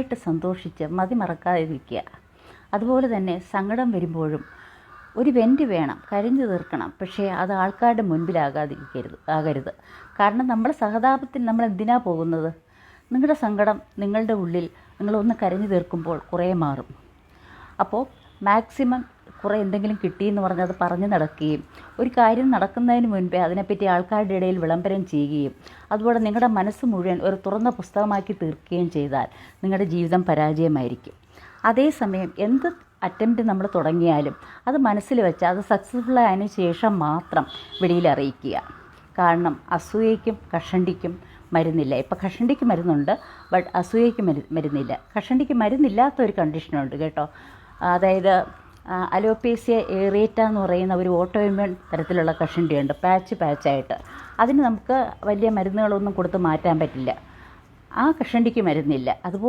ചെറുതായിട്ട് സന്തോഷിച്ച് മതി മറക്കാതിരിക്കുക അതുപോലെ തന്നെ സങ്കടം വരുമ്പോഴും ഒരു വെന്റ് വേണം കരിഞ്ഞു തീർക്കണം. പക്ഷേ അത് ആൾക്കാരുടെ മുൻപിലാകാതിരിക്കരുത് ആകരുത്. കാരണം നമ്മൾ സഹതാപത്തിൽ നമ്മൾ എന്തിനാ പോകുന്നത്? നിങ്ങളുടെ സങ്കടം നിങ്ങളുടെ ഉള്ളിൽ നിങ്ങളൊന്ന് കരഞ്ഞു തീർക്കുമ്പോൾ കുറേ മാറും. അപ്പോൾ മാക്സിമം കുറേ എന്തെങ്കിലും കിട്ടിയെന്ന് പറഞ്ഞ് അത് പറഞ്ഞു നടക്കുകയും ഒരു കാര്യം നടക്കുന്നതിന് മുൻപേ അതിനെപ്പറ്റി ആൾക്കാരുടെ ഇടയിൽ വിളംബരം ചെയ്യുകയും അതുപോലെ നിങ്ങളുടെ മനസ്സ് മുഴുവൻ ഒരു തുറന്ന പുസ്തകമാക്കി തീർക്കുകയും ചെയ്താൽ നിങ്ങളുടെ ജീവിതം പരാജയമായിരിക്കും. അതേസമയം എന്ത് അറ്റംപ്റ്റ് നമ്മൾ തുടങ്ങിയാലും അത് മനസ്സിൽ വെച്ച് അത് സക്സസ്ഫുൾ ആയതിനു ശേഷം മാത്രം വെളിയിൽ അറിയിക്കുക. കാരണം അസൂയയ്ക്കും കഷണ്ടിക്കും മരുന്നില്ല. ഇപ്പം കഷണ്ടിക്ക് മരുന്നുണ്ട് ബട്ട് അസൂയയ്ക്ക് മരു മരുന്നില്ല. കഷണ്ടിക്ക് മരുന്നില്ലാത്ത ഒരു കണ്ടീഷനുണ്ട് കേട്ടോ. അതായത് അലോപേസിയ ഏറിയേറ്റ എന്ന് പറയുന്ന ഒരു ഓട്ടോഇമ്യൂൺ തരത്തിലുള്ള കഷണ്ടിയുണ്ട്. പാച്ച് പാച്ചായിട്ട്. അതിന് നമുക്ക് വലിയ മരുന്നുകളൊന്നും കൊടുത്ത് മാറ്റാൻ പറ്റില്ല. ആ കഷണ്ടിക്ക് മരുന്നില്ല. അതുപോലെ